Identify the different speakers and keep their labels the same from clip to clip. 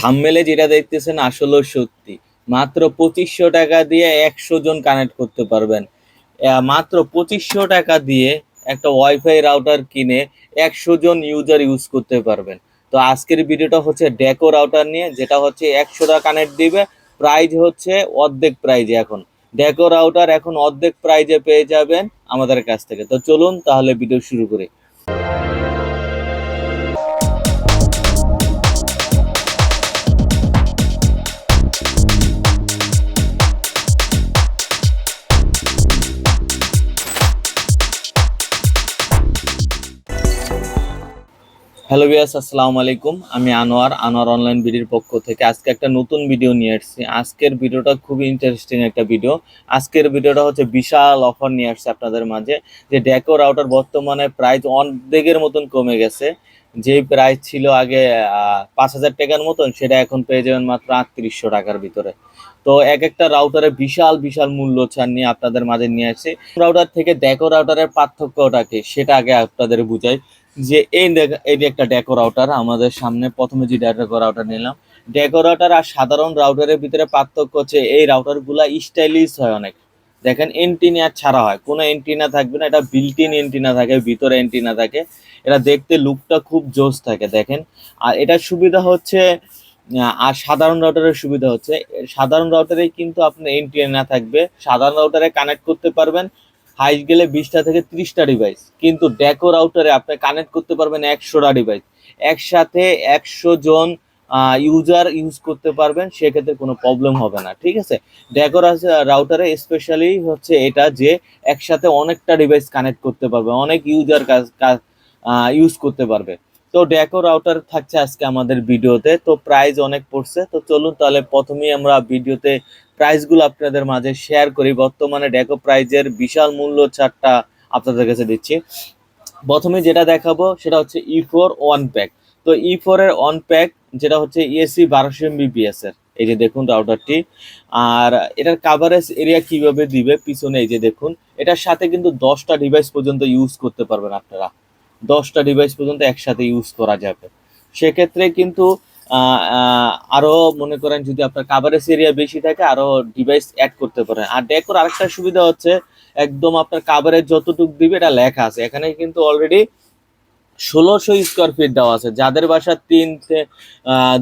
Speaker 1: থাম্বনেলে যেটা দেখতেছেন আসলে সত্যি। মাত্র পঁচিশশো টাকা দিয়ে একশো জন কানেক্ট করতে পারবেন। মাত্র পঁচিশশো টাকা দিয়ে একটা ওয়াইফাই রাউটার কিনে একশো জন ইউজার ইউজ করতে পারবেন। তো আজকের ভিডিওটা হচ্ছে ডেকো রাউটার নিয়ে, যেটা হচ্ছে একশোটা কানেক্ট দিবে। প্রাইজ হচ্ছে অর্ধেক প্রাইজে এখন। ডেকো রাউটার এখন অর্ধেক প্রাইজে পেয়ে যাবেন আমাদের কাছ থেকে। তো চলুন তাহলে ভিডিও শুরু করি। হ্যালো বিয়াস আসসালামু আলাইকুম। আমি আনোয়ার আনোয়ার অনলাইন ভিডিওর পক্ষ থেকে আজকে একটা নতুন ভিডিও নিয়ে আসছি। আজকের ভিডিওটা খুবই ইন্টারেস্টিং একটা ভিডিও। আজকের ভিডিওটা হচ্ছে বিশাল অফার নিয়ে আসছে আপনাদের মাঝে, যে ডেকো রাউটার বর্তমানে প্রাইস অর্ধেকের মতন কমে গেছে। যেই প্রাইস ছিল আগে পাঁচ হাজার টাকার মতন, সেটা এখন পেয়ে যাবেন মাত্র আটত্রিশশো টাকার ভিতরে। তো এক একটা রাউটারে বিশাল বিশাল মূল্য ছাড় নিয়ে আপনাদের মাঝে নিয়ে আসছি। রাউটার থেকে ডেকো রাউটারের পার্থক্যটা কি, সেটা আগে আপনাদের বুঝাই। যে এই এই একটা ডেকো রাউটার আমাদের সামনে প্রথমে যে ডেকো রাউটার নিলাম। ডেকো রাউটার আর সাধারণ রাউটারের ভিতরে পার্থক্য হচ্ছে এই রাউটারগুলা স্টাইলিশ হয় অনেক। দেখেন এন্টিনা ছাড়া হয়, কোনো এন্টিনা থাকবে না, এটা বিল্টিন এন্টিনা থাকে, ভিতরে এন্টিনা থাকে। এটা দেখতে লুকটা খুব জোস থাকে, দেখেন। আর এটা সুবিধা হচ্ছে আর সাধারণ রাউটারের সুবিধা হচ্ছে, সাধারণ রাউটারে কিন্তু আপনার এন্টিনা থাকবে। সাধারণ রাউটারে কানেক্ট করতে পারবেন হাই গেলে বিশটা থেকে ত্রিশটা ডিভাইস কিন্তু ডেকো রাউটারে আপনি কানেক্ট করতে পারবেন একশোটা ডিভাইস একসাথে একশো জন ইউজার ইউজ করতে পারবেন, সেক্ষেত্রে কোনো প্রবলেম হবে না, ঠিক আছে? ডেকো রাউটারে স্পেশালি হচ্ছে এটা যে একসাথে অনেকটা ডিভাইস কানেক্ট করতে পারবে, অনেক ইউজার কাজ ইউজ করতে পারবে। তো ডেকো রাউটার থাকছে আজকে আমাদের ভিডিওতে, তো প্রাইস অনেক পড়ছে, তো চলুন তাহলে প্রথমেই আমরা ভিডিওতে প্রাইসগুলো আপনাদের মাঝে শেয়ার করি। বর্তমানে ডেকো প্রাইজের বিশাল মূল্য ছাড়টা আপনাদের কাছে দিচ্ছি। প্রথমে যেটা দেখাবো সেটা হচ্ছে ই ফোর ওয়ান প্যাক তো ই ফোর এর ওয়ান প্যাক যেটা হচ্ছে ইএসসি বারোশো এমবিপিএস এর। এই যে দেখুন রাউটারটি আর এটার কাভারেজ এরিয়া কীভাবে দিবে, পিছনে এই যে দেখুন। এটার সাথে কিন্তু দশটা ডিভাইস পর্যন্ত ইউজ করতে পারবেন আপনারা। দশটা ডিভাইস পর্যন্ত একসাথে ইউজ করা যাবে। সেক্ষেত্রে কিন্তু আহ, আহ, আরও মনে করেন যদি আপনার কাভারেজ এরিয়া বেশি থাকে আরও ডিভাইস অ্যাড করতে পারেন। আর ডেকোর আরেকটা সুবিধা হচ্ছে একদম আপনার কাভারেজ যতটুকু দিবে এটা লেখা আছে। এখানে কিন্তু অলরেডি ষোলোশো স্কোয়ার ফিট দেওয়া আছে। যাদের বাসা তিন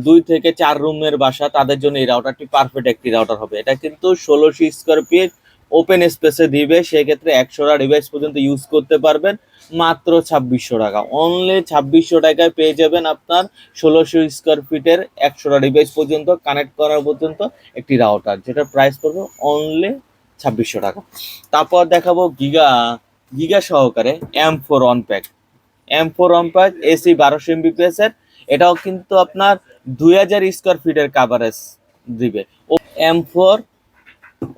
Speaker 1: দুই থেকে চার রুমের বাসা তাদের জন্য এই রাউটারটি পারফেক্ট একটি রাউটার হবে। এটা কিন্তু ষোলোশো স্কোয়ার ফিট ওপেন স্পেসে দিবে, সেক্ষেত্রে একশোটা ডিভাইস পর্যন্ত ইউজ করতে পারবেন, মাত্র ছাব্বিশশো টাকা। অনলি ছাব্বিশশো টাকায় পেয়ে যাবেন আপনার ষোলোশো স্কোয়ার ফিটের একশোটা ডিভাইস পর্যন্ত কানেক্ট করার পর্যন্ত একটি রাউটার যেটা প্রাইস পড়বে অনলি ছাব্বিশশো টাকা। তারপর দেখাবো গিগা গিগা সহকারে M four one pack M four one pack AC বারোশো এমবিপিএস এর, এটাও কিন্তু আপনার দুই হাজার স্কোয়ার ফিটের কাভারেজ দিবে। ও এম ফোর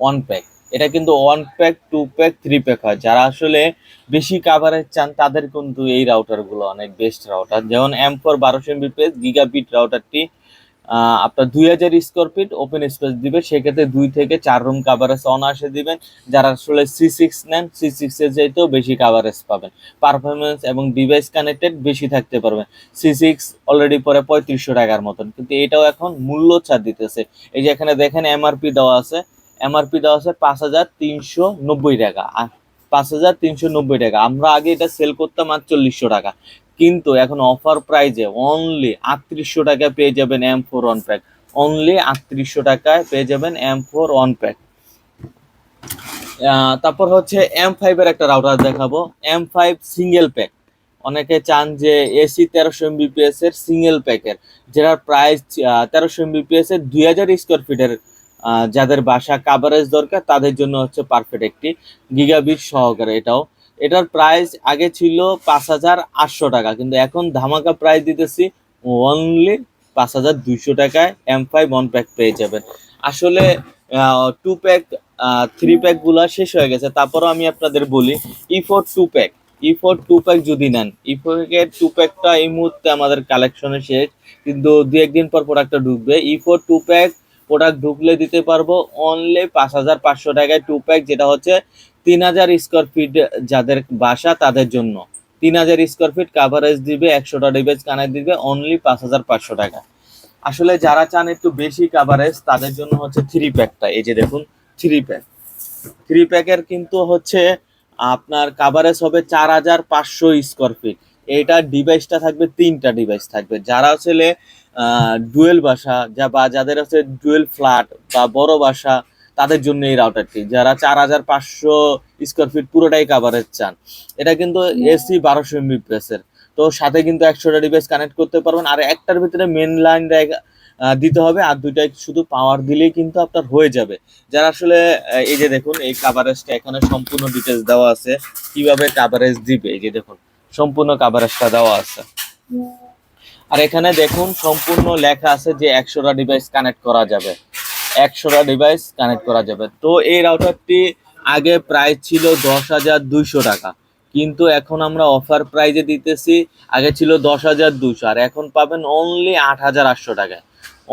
Speaker 1: ওয়ান প্যাক এটা কিন্তু one pack two pack three pack হয়। যারা আসলে বেশি কাভারেজ চান, তাদের কিন্তু এই রাউটারগুলো অনেক বেস্ট রাউটার যেমন এম ফোর বারোশো এমবিপিএস গিগাবিট রাউটারটি আপনার দুই হাজার স্কোয়ার ফিট ওপেন স্পেস দিবে। সেক্ষেত্রে দুই থেকে চার রুম কাভারেজ অনায়াসে দিবেন। যারা আসলে সি সিক্স নেন সি সিক্স চাইতেও বেশি কাভারেজ পাবেন। পারফরমেন্স এবং ডিভাইস কানেক্টেড বেশি থাকতে পারবেন। সি সিক্স অলরেডি পরে পঁয়ত্রিশশো টাকার মতন। কিন্তু এটাও এখন মূল্য ছাড় দিতেছে। এই যে এখানে দেখেন এমআরপি দেওয়া আছে। এমআরপি দেওয়া আছে পাঁচ হাজার তিনশো নব্বই টাকা। পাঁচ হাজার তিনশো নব্বই টাকা। আমরা আগে এটা সেল করতাম আটচল্লিশশো টাকা। কিন্তু এখন অফার প্রাইজে অনলি আটত্রিশশো টাকায় পেয়ে যাবেন M four one pack only আটত্রিশশো টাকায় পেয়ে যাবেন এম ফোর ওয়ান প্যাক তারপর হচ্ছে এম ফাইভের একটা রাউটার দেখাবো। এম ফাইভ সিঙ্গেল প্যাক অনেকে চান যে এসি তেরোশো এমবিপিএস এর সিঙ্গেল প্যাকের যেটার প্রাইস তেরোশো এমবিপিএস এর দুই হাজার স্কোয়ার ফিটের যাদের বাসা কাভারেজ দরকার, তাদের জন্য হচ্ছে পারফেক্ট একটি গিগাবিট সহকারে এটাও। এটার প্রাইস আগে ছিল পাঁচ হাজার আটশো টাকা, কিন্তু এখন ধামাকা প্রাইস দিতেছি অনলি পাঁচ হাজার দুইশো টাকায় এম ফাইভ ওয়ান প্যাক পেয়ে যাবেন। আসলে টু প্যাক থ্রি প্যাকগুলা শেষ হয়ে গেছে। তারপরও আমি আপনাদের বলি E four two pack E four two pack যদি নেন ই ফোর এর টু প্যাকটা এই মুহূর্তে আমাদের কালেকশনে শেষ, কিন্তু দু একদিন পর প্রোডাক্টটা ঢুকবে। E four two pack product ঢুকলে দিতে পারব অনলি পাঁচ হাজার পাঁচশো টাকায় টু প্যাক যেটা হচ্ছে তিন হাজার স্কোয়ার ফিট যাদের বাসা তাদের জন্য। তিন হাজার স্কোয়ার ফিট কাভারেজ দিবে, একশোটা ডিভাইস কানেক্ট দিবে অনলি পাঁচ হাজার পাঁচশো টাকা। আসলে যারা চান একটু বেশি কাভারেজ তাদের জন্য হচ্ছে থ্রি প্যাকটা এই যে দেখুন থ্রি প্যাক থ্রি প্যাকের কিন্তু হচ্ছে আপনার কাভারেজ হবে চার হাজার পাঁচশো স্কোয়ার ফিট এইটা ডিভাইসটা থাকবে তিনটা ডিভাইস থাকবে। যারা আসলে ডুয়েল বাসা যা বা যাদের আছে ডুয়েল ফ্ল্যাট বা বড় বাসা তাদের জন্য এই রাউটারটি যারা চার হাজার পাঁচশো স্কোয়ার ফিট পুরোটাই কাভারেজ চান এটা কিন্তু এসি বারোশো এমবিপিএসের তো সাথে কিন্তু একশোটা ডিভাইস কানেক্ট করতে পারবেন। আর একটার ভিতরে মেন লাইন দিতে হবে। আর দুইটাই শুধু পাওয়ার দিলেই কিন্তু আপনার হয়ে যাবে। যারা আসলে এই যে দেখুন এই কাভারেজটা এখানে সম্পূর্ণ ডিটেলস দেওয়া আছে। কীভাবে কাভারেজ দিবে? এই যে দেখুন সম্পূর্ণ কাভারেজটা দেওয়া আছে। আর এখানে দেখুন, সম্পূর্ণ লেখা আছে যে একশোটা ডিভাইস কানেক্ট করা যাবে। একশোটা ডিভাইস কানেক্ট করা যাবে। তো এই রাউটারটি আগে প্রাইস ছিল দশ হাজার দুইশো টাকা। কিন্তু এখন আমরা অফার প্রাইজে দিতেছি, আগে ছিল দশ হাজার দুশো আর এখন পাবেন অনলি আট হাজার আটশো টাকায়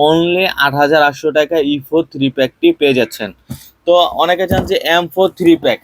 Speaker 1: অনলি আট হাজার আটশো টাকা ই ফোর থ্রি প্যাকটি পেয়ে যাচ্ছেন। তো অনেকে চান যে M four three pack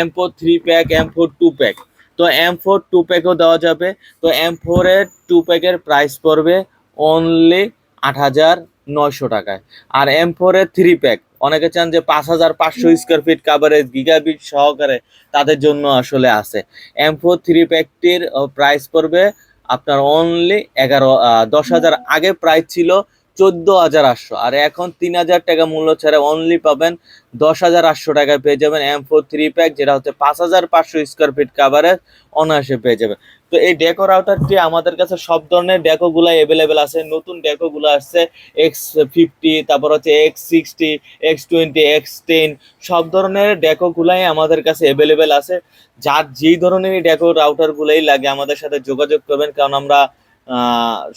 Speaker 1: M four three pack M four two pack তো এম ফোর টু প্যাকও দেওয়া যাবে। তো এম ফোরের টু প্যাকের প্রাইস পড়বে অনলি আট হাজার নয়শো টাকায়। আর এম ফোরের থ্রি প্যাক অনেকে চান যে পাঁচ হাজার পাঁচশো স্কোয়ার ফিট কাভারেজ গিগাবিট সহকারে তাদের জন্য আসলে আছে। এম ফোর থ্রি প্যাকটির প্রাইস পড়বে আপনার অনলি এগারো দশ হাজার। আগে প্রাইস ছিল চোদ্দ হাজার আটশো। আর এখন তিন হাজার টাকা মূল্য ছাড়া অনলি পাবেন দশ হাজার আটশো টাকায় পেয়ে যাবেন এম ফোর থ্রি প্যাক যেটা হচ্ছে পাঁচ হাজার পাঁচশো স্কোয়ার ফিট কাভারেজ অনায়াসে পেয়ে যাবেন। তো এই ডেকো রাউটারটি আমাদের কাছে সব ধরনের ডেকোগুলো অ্যাভেলেবেল আছে। নতুন ডেকোগুলো আসছে এক্স ফিফটি তারপর হচ্ছে X sixty X twenty X ten সব ধরনের ডেকোগুলাই আমাদের কাছে অ্যাভেলেবেল আছে। যার যেই ধরনের ডেকো রাউটারগুলোই লাগে আমাদের সাথে যোগাযোগ করবেন, কারণ আমরা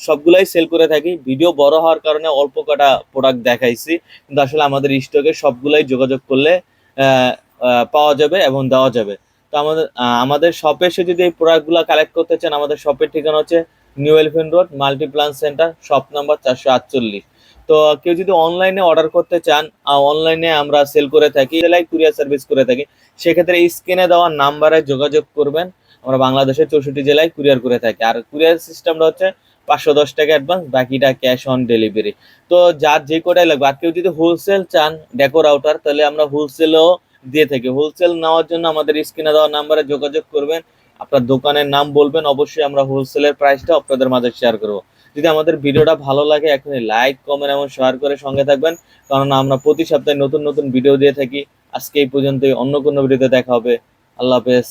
Speaker 1: সবগুলাই সেল করে থাকি। ভিডিও বড় হওয়ার কারণে অল্প কটা প্রোডাক্ট দেখাইছি। কিন্তু আসলে আমাদের স্টকে সবগুলাই যোগাযোগ করলে পাওয়া যাবে এবং দেওয়া যাবে। তো আমাদের আমাদের শপে এসে যদি এই প্রোডাক্টগুলো কালেক্ট করতে চান, আমাদের শপের ঠিকানা হচ্ছে New Elephant Road Multiplan Centre shop number চারশো আটচল্লিশ। তো কেউ যদি অনলাইনে অর্ডার করতে চান অনলাইনে আমরা সেল করে থাকি জেলায় কুরিয়ার সার্ভিস করে থাকি, সেক্ষেত্রে স্ক্রিনে দেওয়া নাম্বারে যোগাযোগ করবেন। আমরা বাংলাদেশের চৌষট্টি জেলায় কুরিয়ার করে থাকি। আর কুরিয়ার সিস্টেমটা হচ্ছে পাঁচশো দশ টাকা অ্যাডভান্স বাকিটা ক্যাশ অন ডেলিভারি তো যার যে কটাই লাগবে, আর কেউ যদি হোলসেল চান ডেকো রাউটার তাহলে আমরা হোলসেলও দিয়ে থাকি। হোলসেল নেওয়ার জন্য আমাদের স্ক্রিনে দেওয়া নাম্বারে যোগাযোগ করবেন। আপনার দোকানের নাম বলবেন, অবশ্যই আমরা হোলসেলের প্রাইসটা আপনাদের মাঝে শেয়ার করব। যদি আমাদের ভিডিওটা ভালো লাগে, এখনই লাইক কমেন্ট এবং শেয়ার করে সঙ্গে থাকবেন। কারণ আমরা প্রতি সপ্তাহে নতুন নতুন ভিডিও দিয়ে থাকি। আজকে এই পর্যন্তই, অন্য কোনো ভিডিওতে দেখা হবে। আল্লাহ হাফেজ।